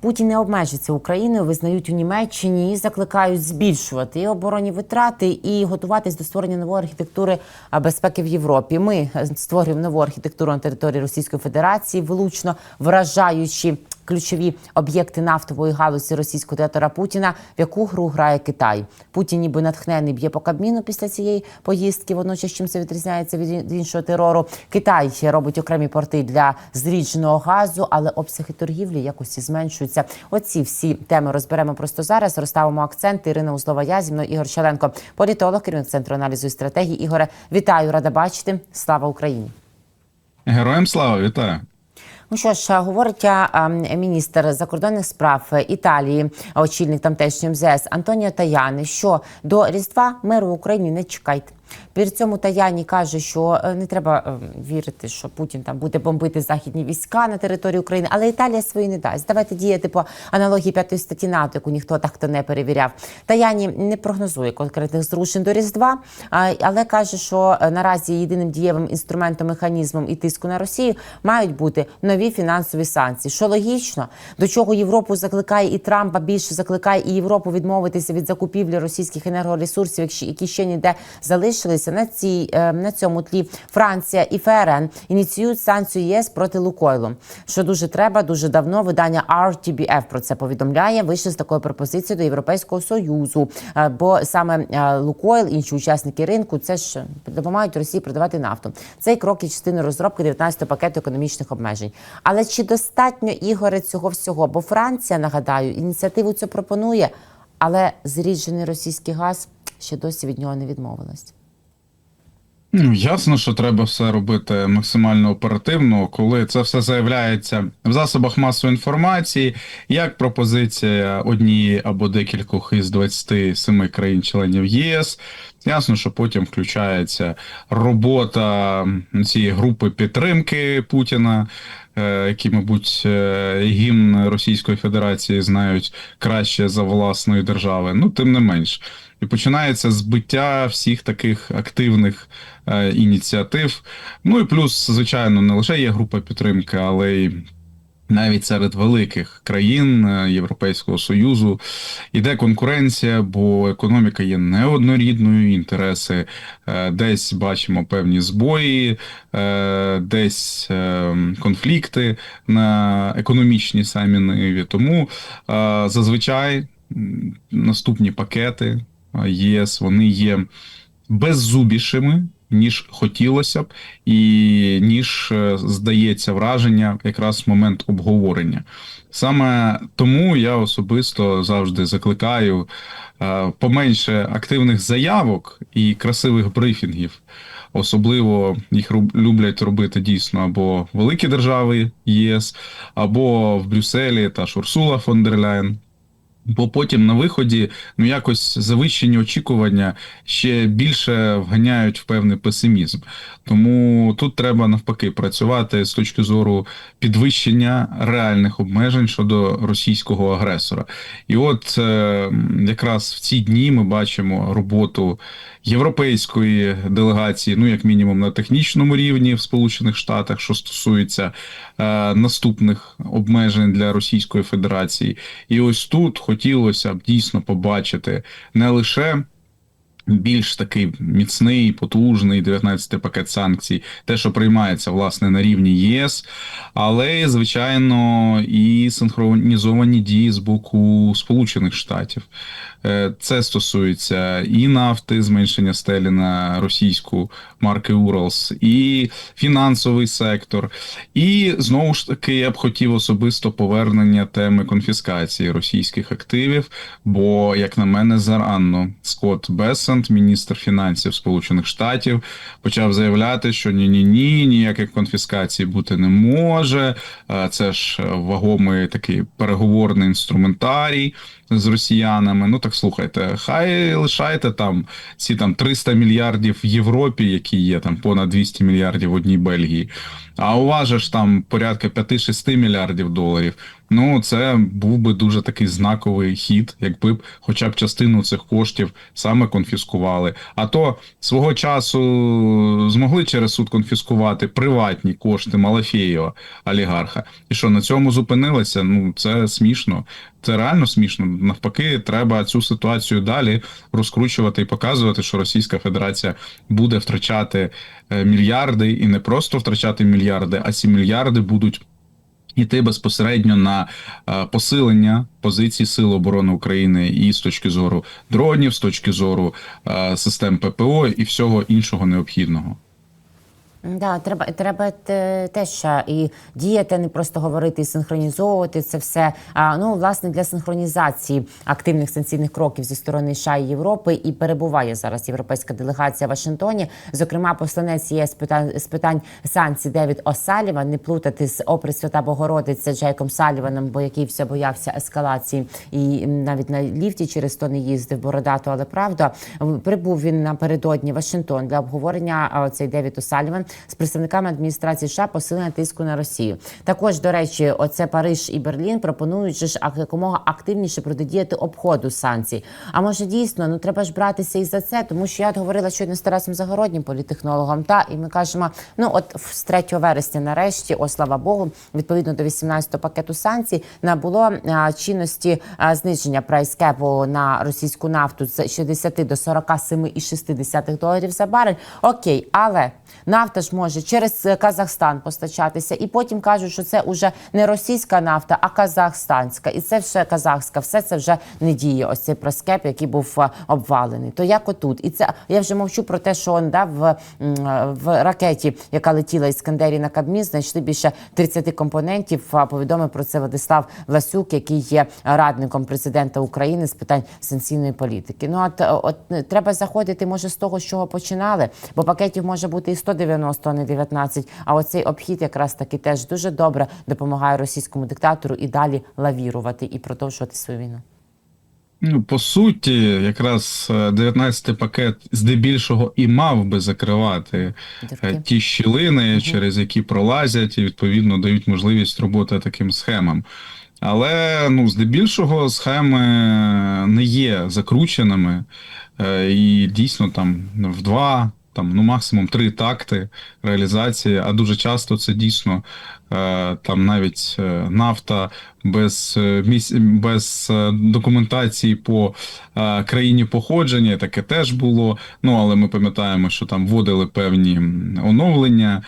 Путін не обмежиться Україною, визнають у Німеччині і закликають збільшувати і оборонні витрати і готуватись до створення нової архітектури безпеки в Європі. Ми створюємо нову архітектуру на території Російської Федерації, влучно вражаючи ключові об'єкти нафтової галузі російського диктатора Путіна, в яку гру грає Китай. Путін ніби натхнений б'є по Кабміну після цієї поїздки. Водночас чим це відрізняється від іншого терору. Китай робить окремі порти для зрідженого газу, але обсяги торгівлі якось зменшуються. Оці всі теми розберемо просто зараз. Розставимо акценти. Ірина Узлова, я зі мною Ігор Щаленко, політолог, керівник центру аналізу і стратегії. Ігоре, вітаю, рада бачити. Слава Україні. Героям слава, вітаю. Ну що ж, говорить міністр закордонних справ Італії, очільник тамтешньої МЗС Антоніо Таяни, що до Різдва миру в Україні не чекайте. При цьому Таяні каже, що е, не треба е, вірити, що Путін там буде бомбити західні війська на території України, але Італія свої не дасть. Давайте діяти по аналогії п'ятої статті НАТО, яку ніхто так то не перевіряв. Таяні не прогнозує конкретних зрушень до Різдва, але каже, що е, наразі єдиним дієвим інструментом, механізмом і тиску на Росію мають бути нові фінансові санкції. Що логічно, до чого Європу закликає і Трампа більше закликає і Європу відмовитися від закупівлі російських енергоресурсів, якщо- які ще ніде залишилися. На цій е, на цьому тлі Франція і ФРН ініціюють санкцію ЄС проти Лукойлу. Що дуже треба, дуже давно видання RTBF про це повідомляє. Вийшли з такою пропозицією до Європейського союзу. Е, Бо саме е, Лукойл, інші учасники ринку, це ж допомагають Росії продавати нафту. Цей крок є частиною розробки 19-го пакету економічних обмежень. Але чи достатньо ігоре цього всього? Бо Франція, нагадаю, ініціативу цю пропонує, але зріджений російський газ ще досі від нього не відмовилась. Ну, ясно, що треба все робити максимально оперативно, коли це все заявляється в засобах масової інформації, як пропозиція однієї або декількох із 27 країн-членів ЄС. Ясно, що потім включається робота цієї групи підтримки Путіна, е, які, мабуть, е, гімн Російської Федерації знають краще за власної держави. Ну, тим не менш. І починається збиття всіх таких активних е, ініціатив. Ну і плюс, звичайно, не лише є група підтримки, але й навіть серед великих країн е, Європейського Союзу іде конкуренція, бо економіка є неоднорідною, інтереси е, десь бачимо певні збої, е, десь конфлікти на економічній самі ниві. Тому зазвичай наступні пакети ЄС вони є беззубішими. Ніж хотілося б, і ніж е, здається враження якраз в момент обговорення. Саме тому я особисто завжди закликаю е, поменше активних заявок і красивих брифінгів. Особливо їх люблять робити дійсно або великі держави ЄС, або в Брюсселі та Шурсула фон дер Ляйн. Бо потім на виході ну якось завищені очікування ще більше вганяють в певний песимізм. Тому тут треба навпаки працювати з точки зору підвищення реальних обмежень щодо російського агресора. І от е, якраз в ці дні ми бачимо роботу європейської делегації, ну як мінімум на технічному рівні в Сполучених Штатах, що стосується е, наступних обмежень для Російської Федерації. І ось тут хотілося б дійсно побачити не лише. Більш такий міцний, потужний 19-й пакет санкцій, те, що приймається власне на рівні ЄС, але звичайно і синхронізовані дії з боку Сполучених Штатів. Е, Це стосується і нафти, зменшення стелі на російську марки Уралс, і фінансовий сектор. І знову ж таки я б хотів особисто повернення теми конфіскації російських активів. Бо, як на мене, зарано Скотт Бессент, міністр фінансів Сполучених Штатів, почав заявляти, що ні, ні, ні, ніяких конфіскацій бути не може. Е, Це ж вагомий такий переговорний інструментарій з росіянами. Ну так слухайте, хай лишайте там ці там 300 мільярдів в Європі, які є там понад 200 мільярдів в одній Бельгії. А у вас же ж там порядка 5-6 мільярдів доларів. Ну, це був би дуже такий знаковий хід, якби б хоча б частину цих коштів саме конфіскували. А то свого часу змогли через суд конфіскувати приватні кошти Малафєєва, олігарха. І що на цьому зупинилися? Ну це смішно. Це реально смішно. Навпаки, треба цю ситуацію далі розкручувати і показувати, що Російська Федерація буде втрачати е, мільярди, і не просто втрачати мільярди, а ці мільярди будуть йти безпосередньо на е, посилення позицій Сил оборони України і з точки зору дронів, з точки зору е, систем ППО і всього іншого необхідного. Да, треба, треба те- теж і діяти, не просто говорити і синхронізовувати це все. А ну власне для синхронізації активних санкційних кроків зі сторони США і Європи і перебуває зараз європейська делегація в Вашингтоні. Зокрема, посланець ЄС питань з питань санкцій Девід О'Саліван, не плутати з опри Свята Богородиця Джейком Саліваном, бо який все боявся ескалації і навіть на ліфті через то не їздив бородато, але правда прибув він напередодні Вашингтон для обговорення. Цей Девід О'Саліван з представниками адміністрації США посилення тиску на Росію. Також до речі, оце Париж і Берлін пропонують же ж якомога активніше протидіяти обходу санкцій. А може дійсно ну треба ж братися і за це, тому що я от говорила щойно з Тарасом Загороднім, політехнологом. Та і ми кажемо, ну от з 3 вересня, нарешті, о слава Богу, відповідно до 18-го пакету санкцій, набуло а, чинності а, зниження прайскепу на російську нафту з 60 до 47,6 доларів за барель. Окей, але нафта ж може через е, Казахстан постачатися, і потім кажуть, що це вже не російська нафта, а казахстанська, і це все казахська. Все це вже не діє. Ось цей проскеп, який був е, обвалений. То як отут, і це я вже мовчу про те, що он да в, е, в ракеті, яка летіла із Скандерії на Кабмін, знайшли більше 30 компонентів. Повідомив про це Владислав Власюк, який є радником президента України з питань санкційної політики. Ну от, от треба заходити, може, з того, з чого починали, бо пакетів може бути і 190, а не 19. А оцей обхід якраз таки теж дуже добре допомагає російському диктатору і далі лавірувати і продовжувати свою війну. Ну, по суті, якраз е, 19-й пакет здебільшого і мав би закривати е, Дірки. ті щілини, через які пролазять, і відповідно дають можливість роботи таким схемам. Але ну, здебільшого схеми не є закрученими, е, і дійсно там в два, там ну максимум три такти реалізації. А дуже часто це дійсно е, там навіть е, нафта без, е, без е, документації по е, країні походження. Таке теж було. Ну але ми пам'ятаємо, що там вводили певні оновлення.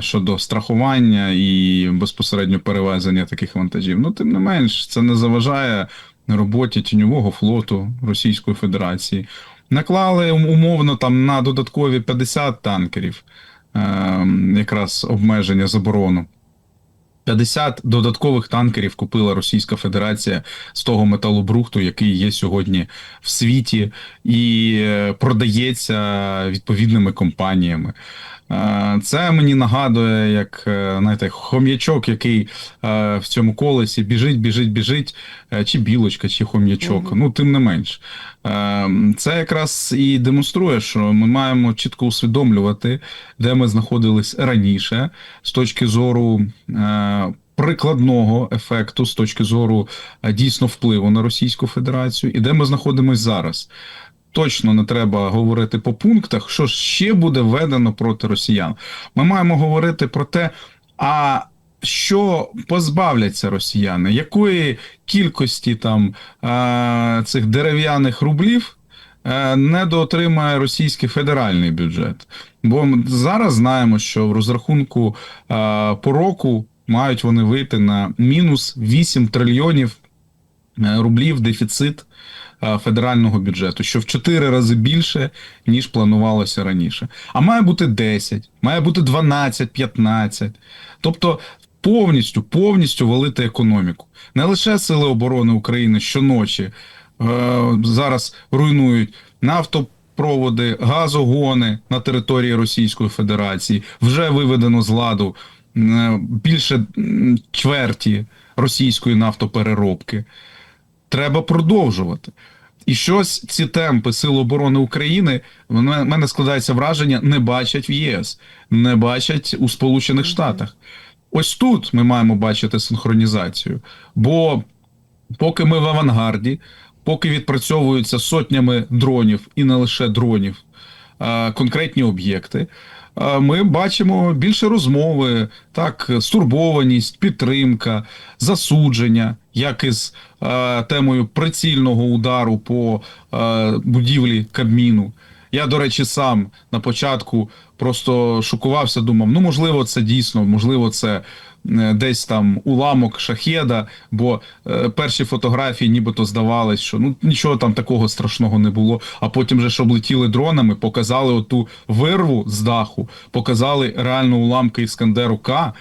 Щодо страхування і безпосередньо перевезення таких вантажів, ну тим не менш, це не заважає роботі тіньового флоту Російської Федерації. Наклали умовно там на додаткові 50 танкерів, е, якраз обмеження заборону. 50 додаткових танкерів купила Російська Федерація з того металобрухту, який є сьогодні в світі, і е, продається відповідними компаніями. Е, Це мені нагадує, як е, знаєте, хом'ячок, який в цьому колесі біжить, біжить, біжить, чи білочка, чи хом'ячок. Ну, тим не менш. Е, Це якраз і демонструє, що ми маємо чітко усвідомлювати, де ми знаходились раніше з точки зору. е, Прикладного ефекту з точки зору е, дійсно впливу на Російську Федерацію, і де ми знаходимося зараз. Точно не треба говорити по пунктах, що ще буде введено проти росіян. Ми маємо говорити про те, а що позбавляться росіяни, якої кількості там е, цих дерев'яних рублів е, недоотримає російський федеральний бюджет. Бо ми зараз знаємо, що в розрахунку е, по року мають вони вийти на мінус 8 трильйонів е, рублів дефіцит федерального бюджету, що в 4 рази більше, ніж планувалося раніше. А має бути 10, має бути 12, 15. Тобто повністю, повністю валити економіку. Не лише Сили оборони України щоночі е, зараз руйнують нафтопроводи, газогони на території Російської Федерації. Вже виведено з ладу е, більше чверті російської нафтопереробки. Треба продовжувати. І щось ці темпи Сил оборони України в мене складається враження, не бачать в ЄС, не бачать у Сполучених Штатах. Ось тут ми маємо бачити синхронізацію. Бо поки ми в авангарді, поки відпрацьовуються сотнями дронів і не лише дронів, конкретні об'єкти. Ми бачимо більше розмови, так, стурбованість, підтримка, засудження, як із темою прицільного удару по будівлі Кабміну. Я, до речі, сам на початку просто шокувався, думав, ну можливо, це дійсно, можливо, це е, десь там уламок шахеда, бо е, перші фотографії нібито здавалось, що ну нічого там такого страшного не було. А потім же ж облетіли дронами, показали оту вирву з даху, показали реально уламки Іскандеру К.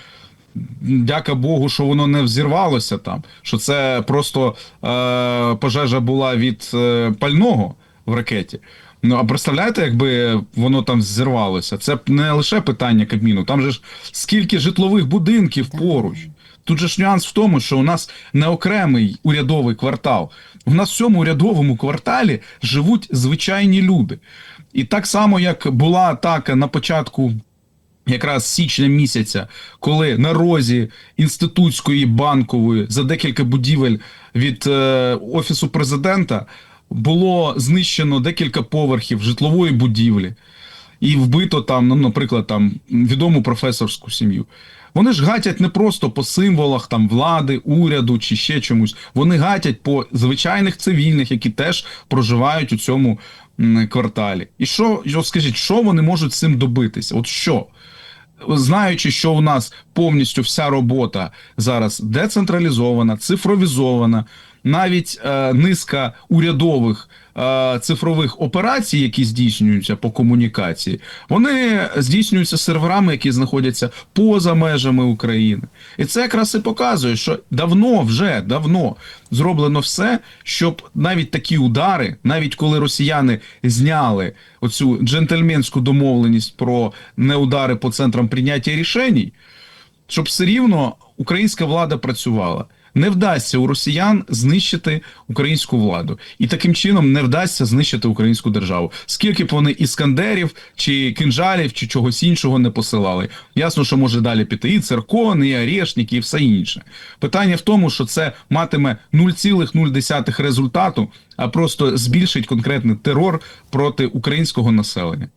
Дяка Богу, що воно не взірвалося там, що це просто е, пожежа була від е, пального в ракеті. Ну а представляєте, якби воно там зірвалося? Це б не лише питання Кабміну, там же ж скільки житлових будинків поруч. Тут же ж нюанс в тому, що у нас не окремий урядовий квартал. У нас в цьому урядовому кварталі живуть звичайні люди. І так само, як була атака на початку якраз січня місяця, коли на розі інститутської банкової за декілька будівель від е, офісу президента було знищено декілька поверхів житлової будівлі, і вбито там, ну, наприклад, там відому професорську сім'ю. Вони ж гатять не просто по символах там влади, уряду чи ще чомусь. Вони гатять по звичайних цивільних, які теж проживають у цьому кварталі. І що, скажіть, що вони можуть цим добитися? От що? знаючи, що у нас повністю вся робота зараз децентралізована, цифровізована, навіть е, низка урядових е, цифрових операцій, які здійснюються по комунікації, вони здійснюються серверами, які знаходяться поза межами України. І це якраз і показує, що давно вже давно зроблено все, щоб навіть такі удари, навіть коли росіяни зняли оцю джентльменську домовленість про неудари по центрам прийняття рішень, щоб все рівно українська влада працювала. Не вдасться у росіян знищити українську владу, і таким чином не вдасться знищити українську державу. Скільки б вони іскандерів, чи кинжалів, чи чогось іншого не посилали. Ясно, що може далі піти і церкони, і арешники, і все інше. Питання в тому, що це матиме 0,0 результату, а просто збільшить конкретний терор проти українського населення.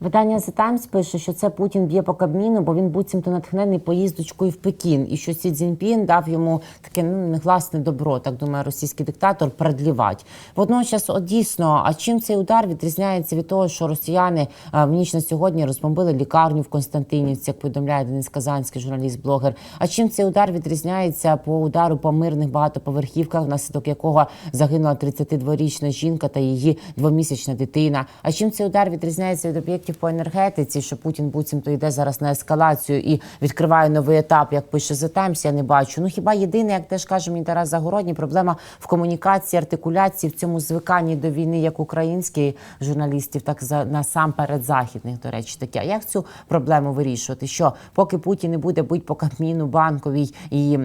Видання The Times пише, що це Путін б'є по Кабміну, бо він буцімто натхнений поїздочкою в Пекін, і що Сі Цзіньпін дав йому таке ну негласне добро, так думає російський диктатор, продлівати. Водночас, от дійсно, а чим цей удар відрізняється від того, що росіяни а, в ніч на сьогодні розбомбили лікарню в Константинівці, як повідомляє Денис Казанський, журналіст-блогер. А чим цей удар відрізняється по удару по мирних багатоповерхівках, внаслідок якого загинула 32-річна жінка та її двомісячна дитина? А чим цей удар відрізняється від об'єктів по енергетиці, що Путін буцімто йде зараз на ескалацію і відкриває новий етап, як пише The Times, я не бачу. Ну хіба єдине, як теж каже мені Тарас Загородній, проблема в комунікації, артикуляції, в цьому звиканні до війни, як українських журналістів, так за насамперед західних, до речі, таке. А як цю проблему вирішувати? Що поки Путін не буде бути по Кабміну, банковій і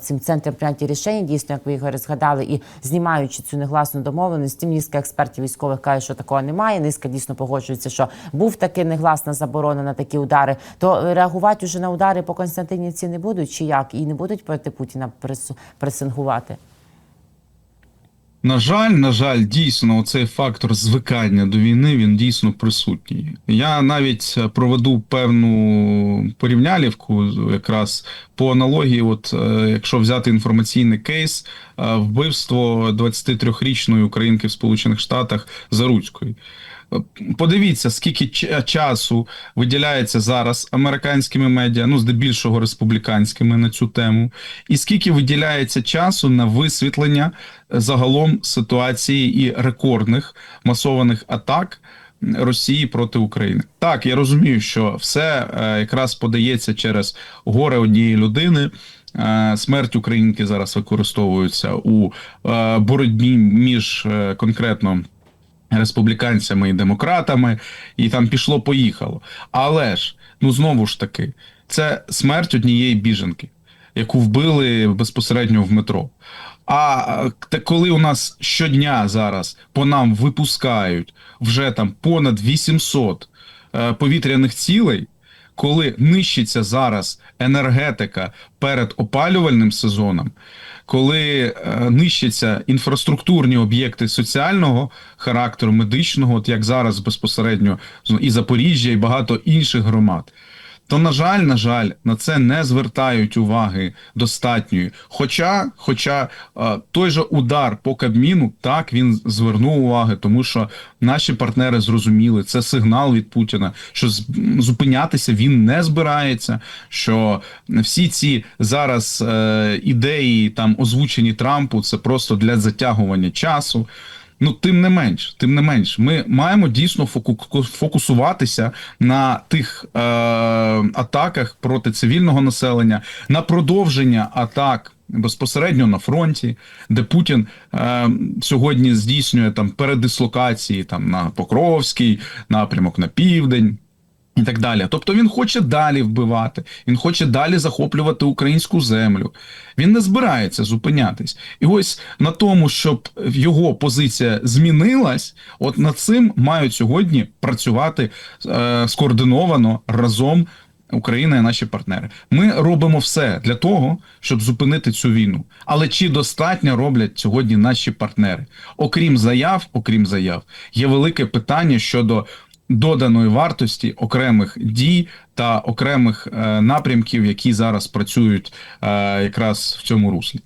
цим центром прийняття рішень, дійсно, як ви Ігоре згадали, і знімаючи цю негласну домовленість, низка експертів військових каже, що такого немає. Низка дійсно погоджується, що був таки негласна заборона на такі удари. То реагувати вже на удари по Константинівці не будуть чи як? І не будуть проти Путіна пресингувати? На жаль, на жаль, дійсно, цей фактор звикання до війни він дійсно присутній. Я навіть е, проведу певну порівнялівку, якраз по аналогії, от е, якщо взяти інформаційний кейс е, вбивство 23-річної українки в Сполучених Штатах Заруцької. Е, Подивіться, скільки ч- часу виділяється зараз американськими медіа, ну здебільшого республіканськими на цю тему, і скільки виділяється часу на висвітлення е, загалом ситуації і рекордних масованих атак Росії проти України. Так, я розумію, що все е, якраз подається через горе однієї людини. Е, Смерть українки зараз використовується у е, боротьбі між е, конкретно республіканцями і демократами, і там пішло-поїхало. Але ж, ну знову ж таки, це смерть однієї біженки, яку вбили безпосередньо в метро. А та коли у нас щодня зараз по нам випускають вже там понад 800 е, повітряних цілей, коли нищиться зараз енергетика перед опалювальним сезоном, коли е, нищаться інфраструктурні об'єкти соціального характеру, медичного, от як зараз безпосередньо і Запоріжжя, і багато інших громад. То, на жаль, на жаль, на це не звертають уваги достатньої. Хоча, хоча е, той же удар по Кабміну, так він звернув уваги, тому що наші партнери зрозуміли, це сигнал від Путіна, що зупинятися він не збирається. Що всі ці зараз е, ідеї, там озвучені Трампу, це просто для затягування часу. Ну, тим не менш, тим не менш, ми маємо дійсно фоку- фокусуватися на тих е, атаках проти цивільного населення, на продовження атак безпосередньо на фронті, де Путін е, сьогодні здійснює там передислокації там на Покровський напрямок на південь. І так далі. Тобто він хоче далі вбивати, він хоче далі захоплювати українську землю. Він не збирається зупинятись. І ось на тому, щоб його позиція змінилась, от над цим мають сьогодні працювати е, скоординовано разом Україна і наші партнери. Ми робимо все для того, щоб зупинити цю війну. Але чи достатньо роблять сьогодні наші партнери? Окрім заяв, окрім заяв, є велике питання щодо доданої вартості окремих дій та окремих е, напрямків, які зараз працюють е, якраз в цьому руслі.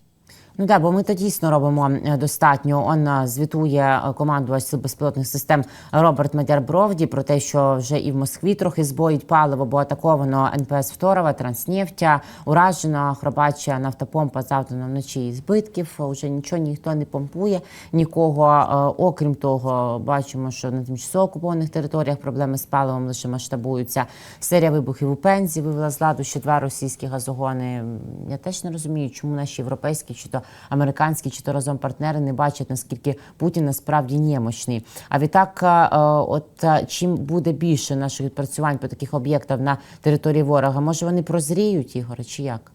Ну да, бо ми то дійсно робимо е, достатньо. Он е, звітує е, командувач сил безпілотних систем Роберт Мадяр Бровді про те, що вже і в Москві трохи збоїть паливо, бо атаковано НПС Второва, Транснефтя, уражена хробача нафтопомпа завдано вночі і збитків. Уже нічого ніхто не помпує нікого. Окрім того, бачимо, що на тимчасово окупованих територіях проблеми з паливом лише масштабуються. Серія вибухів у Пензі вивела з ладу ще два російські газогони. Я теж не розумію, чому наші європейські чи то американські, чи то разом партнери не бачать, наскільки Путін насправді немощний. А відтак, е, от е, чим буде більше наших відпрацювань по таких об'єктах на території ворога, може вони прозріють, Ігоре, чи як?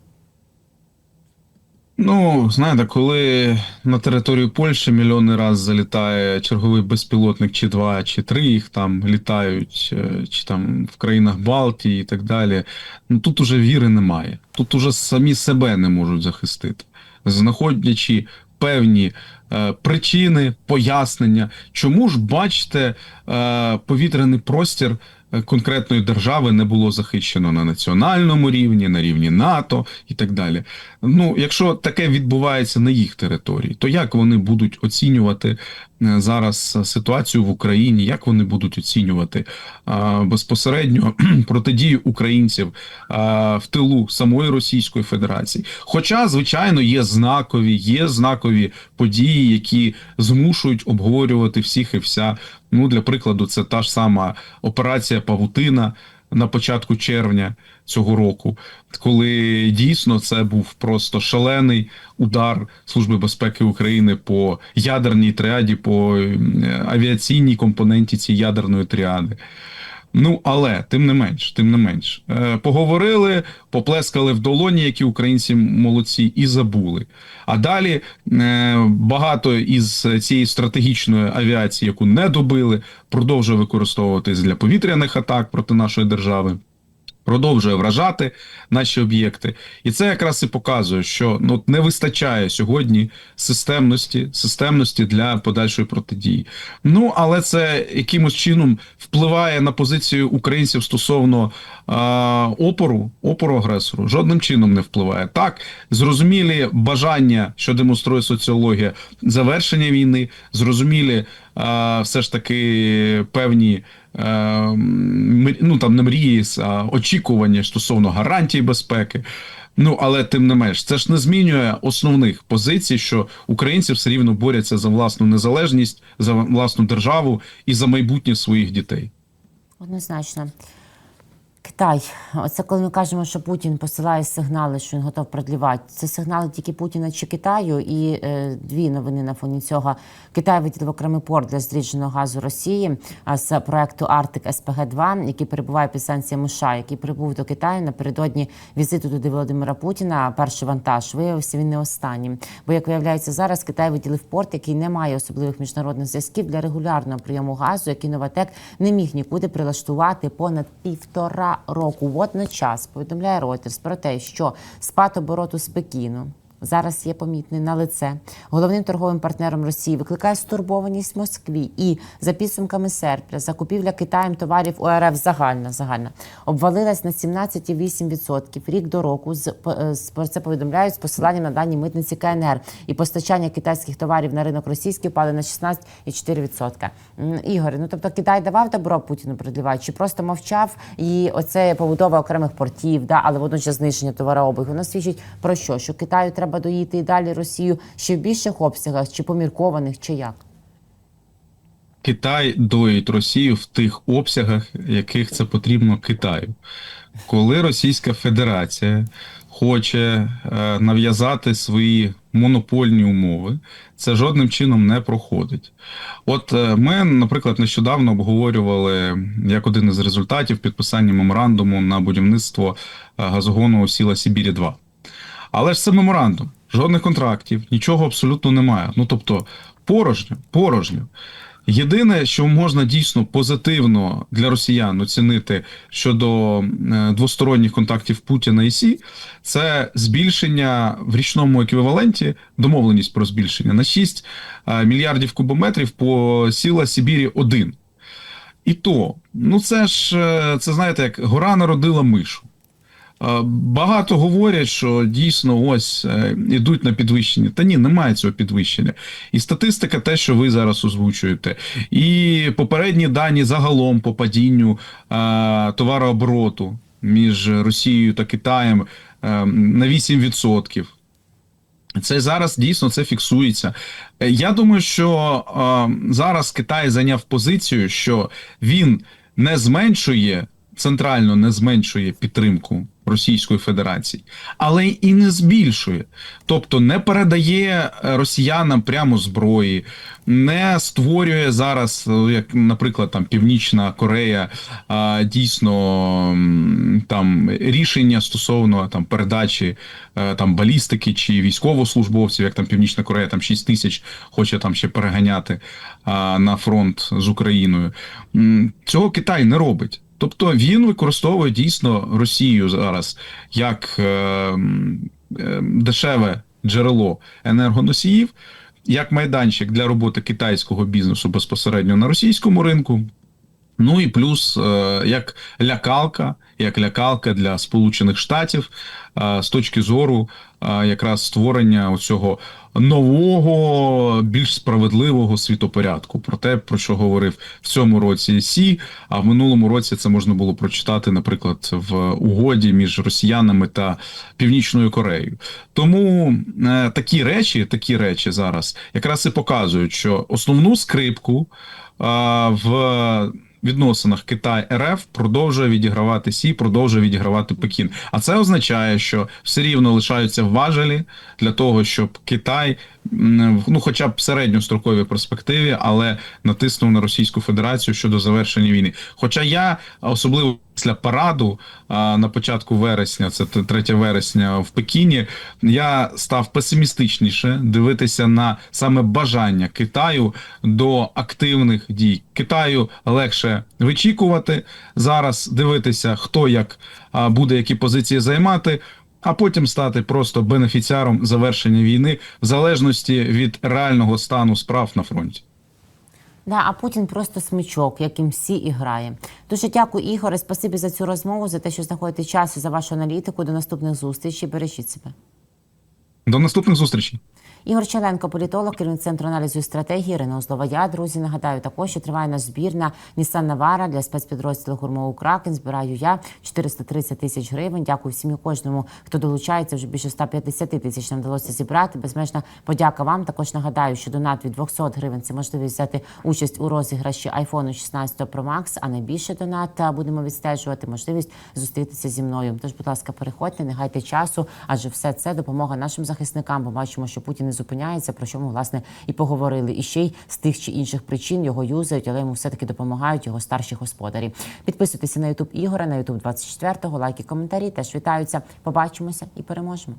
Ну, знаєте, коли на територію Польщі мільйони раз залітає черговий безпілотник, чи два, чи три їх там літають, е, чи там в країнах Балтії і так далі. Ну тут уже віри немає. Тут уже самі себе не можуть захистити, знаходячи певні е, причини, пояснення, чому ж бачите, е, повітряний простір е, конкретної держави не було захищено на національному рівні, на рівні НАТО і так далі. Ну, якщо таке відбувається на їх території, то як вони будуть оцінювати зараз ситуацію в Україні? Як вони будуть оцінювати е, безпосередньо протидію українців е, в тилу самої Російської Федерації? Хоча, звичайно, є знакові, є знакові події, які змушують обговорювати всіх і вся. Ну, для прикладу, це та ж сама операція Павутина на початку червня цього року, коли дійсно це був просто шалений удар Служби безпеки України по ядерній тріаді, по е, авіаційній компоненті цієї ядерної тріади. Ну, але тим не менш, тим не менш, Е, поговорили, поплескали в долоні, які українці молодці, і забули. А далі е, багато із цієї стратегічної авіації, яку не добили, продовжує використовуватись для повітряних атак проти нашої держави. Продовжує вражати наші об'єкти, і це якраз і показує, що ну не вистачає сьогодні системності, системності для подальшої протидії. Ну але це якимось чином впливає на позицію українців стосовно е, опору, опору агресору. Жодним чином не впливає. Так зрозумілі бажання, що демонструє соціологія, завершення війни, зрозумілі все ж таки певні. е, Ну там не мрії, а очікування стосовно гарантій безпеки. Ну але тим не менш, це ж не змінює основних позицій, що українці все рівно борються за власну незалежність, за власну державу і за майбутнє своїх дітей. Однозначно. Китай, оце коли ми кажемо, що Путін посилає сигнали, що він готов продлівати. Це сигнали тільки Путіна чи Китаю. І е, дві новини на фоні цього. Китай виділив окремий порт для зрідженого газу Росії з проекту Арктик СПГ 2 який перебуває під санкціями США, який прибув до Китаю напередодні візиту туди Володимира Путіна. Перший вантаж виявився він не останнім. Бо як виявляється, зараз Китай виділив порт, який не має особливих міжнародних зв'язків для регулярного прийому газу, який Новатек не міг нікуди прилаштувати понад півтора року. Водночас повідомляє Reuters про те, що спад обороту з Пекіну зараз є помітний на лице. Головним торговим партнером Росії викликає стурбованість Москві. І за підсумками серпня закупівля Китаєм товарів у РФ загальна загальна обвалилась на 17,8% рік до року. З е, це повідомляють з посиланням на дані митниці КНР. І постачання китайських товарів на ринок російський впали на 16,4%. М, Ігор, ну тобто Китай давав добро Путіну продлівати, чи просто мовчав і оце побудова окремих портів, да, але водночас знищення товарообігу. Воно свідчить про що? Що Китаю треба доїти і далі Росію ще в більших обсягах, чи поміркованих, чи як? Китай доїть Росію в тих обсягах, яких це потрібно Китаю. Коли Російська Федерація хоче е, нав'язати свої монопольні умови, це жодним чином не проходить. От е, ми, наприклад, нещодавно обговорювали як один із результатів підписання меморандуму на будівництво е, газогону Сіла Сибірі 2 але ж це меморандум, жодних контрактів, нічого абсолютно немає. Ну тобто, порожньо, порожньо. Єдине, що можна дійсно позитивно для росіян оцінити щодо е, двосторонніх контактів Путіна і Сі, це збільшення в річному еквіваленті, домовленість про збільшення на 6 е, мільярдів кубометрів по сіла Сибірі 1. І то, ну це ж е, це знаєте, як гора народила мишу. Е, Багато говорять, що дійсно ось е, ідуть на підвищення. Та ні, немає цього підвищення. І статистика, те, що ви зараз озвучуєте, і попередні дані загалом по падінню е, товарообороту між Росією та Китаєм на 8%. Це зараз дійсно це фіксується. Я думаю, що зараз Китай зайняв позицію, що він не зменшує центрально не зменшує підтримку Російської Федерації, але і не збільшує, тобто не передає е, росіянам прямо зброї, не створює зараз, е, як, наприклад, там Північна Корея, дійсно там рішення стосовно там передачі е, там балістики чи військовослужбовців, як там Північна Корея, там 6 тисяч хоче там ще переганяти на фронт з Україною. Цього Китай не робить. Тобто він використовує дійсно Росію зараз як е, е, дешеве джерело енергоносіїв, як майданчик для роботи китайського бізнесу безпосередньо на російському ринку. Ну і плюс е, як лякалка, як лякалка для Сполучених Штатів з точки зору якраз створення цього нового, більш справедливого світопорядку. Про те, про що говорив в цьому році Сі, а в минулому році це можна було прочитати, наприклад, в угоді між росіянами та Північною Кореєю. Тому е, такі речі, такі речі зараз якраз і показують, що основну скрипку в відносинах Китай РФ продовжує відігравати Сі, продовжує відігравати Пекін. А це означає, що все рівно лишаються важелі для того, щоб Китай, ну хоча б середньостроковій перспективі, але натиснув на Російську Федерацію щодо завершення війни. Хоча я особливо після параду на початку вересня, це 3 вересня в Пекіні, я став песимістичніше дивитися на саме бажання Китаю до активних дій. Китаю легше вичікувати зараз, дивитися, хто як буде які позиції займати. А потім стати просто бенефіціаром завершення війни в залежності від реального стану справ на фронті. Да, а Путін просто смичок, яким всі і грає. Дуже дякую, Ігоре. Спасибі за цю розмову, за те, що знаходите час і за вашу аналітику. До наступних зустрічей. Бережіть себе. До наступних зустрічей. Ігор Челенко, політолог, керівник центру аналізу і стратегії Ірина. Я, друзі, нагадаю, також що триває на Нісан Навара для спецпідрозділу Гурмову Кракен. Збираю я 430 тисяч гривень. Дякую всім і кожному, хто долучається. Вже більше 150 тисяч нам вдалося зібрати. Безмежна подяка вам. Також нагадаю, що донат від 200 гривень це можливість взяти участь у розіграші iPhone 16 Pro Max, а найбільше донат будемо відстежувати. Можливість зустрітися зі мною. Тож, будь ласка, переходьте, не гайте часу, адже все це допомога нашим захисникам. Бо бачимо, що Путін не зупиняється, про що ми власне і поговорили. І ще й з тих чи інших причин його юзають, але йому все таки допомагають його старші господарі. Підписуйтеся на Ютуб Ігора, на Ютуб 24 лайки, коментарі теж вітаються. Побачимося і переможемо.